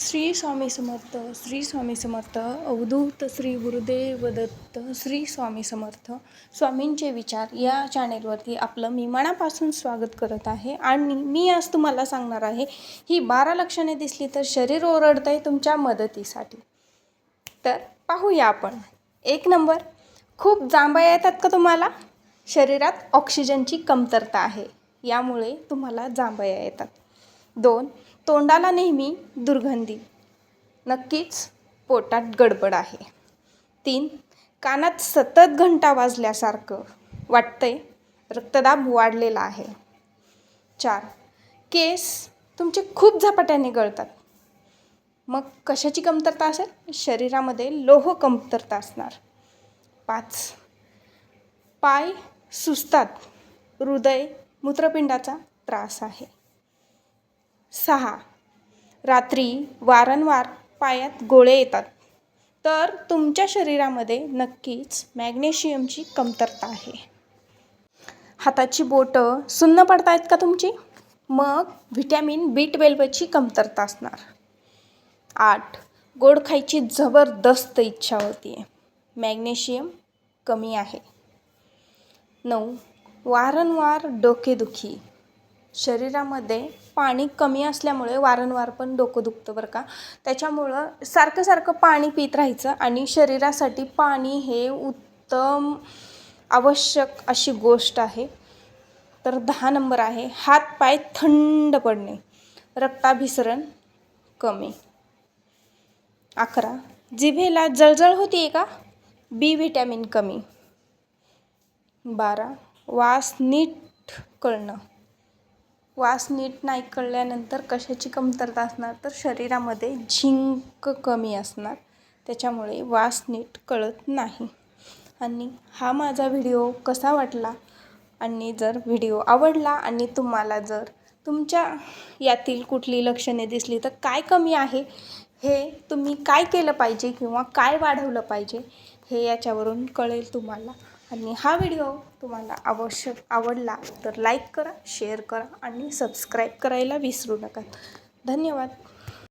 श्री स्वामी समर्थ श्री स्वामी समर्थ अवधूत श्री गुरुदेव दत्त श्री स्वामी समर्थ स्वामींचे विचार या चॅनेलवरती आपलं मी मनापासून स्वागत करत आहे. आणि मी आज तुम्हाला सांगणार आहे ही बारा लक्षणे दिसली तर शरीर ओरडतं आहे तुमच्या मदतीसाठी. तर पाहूया आपण. एक नंबर खूप जांभया येतात का तुम्हाला? शरीरात ऑक्सिजनची कमतरता आहे. यामुळे तुम्हाला जांभया येतात. दोन तोंडाला नेहमी दुर्गंधी. नक्कीच पोटात गडबड आहे. तीन कानात सतत घंटा वाजल्यासारखं वाटतंय रक्तदाब वाढलेला आहे. चार केस तुमचे खूप झपाट्याने गळतात. मग कशाची कमतरता असेल? शरीरामध्ये लोह कमतरता असणार. पाच पाय सुस्तात हृदय मूत्रपिंडाचा त्रास आहे. सहा. रात्री वारंवार पायात गोळे येतात. तर तुमच्या शरीरामध्ये नक्कीच मॅग्नेशियमची कमतरता आहे. हाताची बोटं सुन्न पडतायत का तुमची? मग व्हिटॅमिन बी ट्वेल्वची कमतरता असणार. आठ. गोड खायची जबरदस्त इच्छा होती. आहे मॅग्नेशियम कमी आहे. नऊ. वारंवार डोकेदुखी. शरीरामध्ये पाणी कमी असल्यामुळे वारंवार पण डोकं दुखतं बरं का. त्याच्यामुळं सारखं सारखं पाणी पित राहायचं आणि शरीरासाठी पाणी हे उत्तम आवश्यक अशी गोष्ट आहे. तर दहा नंबर आहे हात पाय थंड पडणे रक्ताभिसरण कमी. अकरा जिभेला जळजळ होती का? बी व्हिटॅमिन कमी. बारा वास नीट कळणं. वास नीट नाही कळल्यानंतर कशाची कमतरता असणार? तर शरीरामध्ये झिंक कमी असणार. त्याच्यामुळे वास नीट कळत नाही. आणि हा माझा व्हिडिओ कसा वाटला? आणि जर व्हिडिओ आवडला आणि तुम्हाला जर तुमच्या यातील कुठली लक्षणे दिसली तर काय कमी आहे? हे तुम्ही काय केलं पाहिजे किंवा काय वाढवलं पाहिजे? हे याच्यावरून कळेल तुम्हाला. आणि हा व्हिडिओ तुम्हाला आवश्यक आवडला तर लाईक करा शेअर करा आणि सबस्क्राईब करायला विसरू नका. धन्यवाद.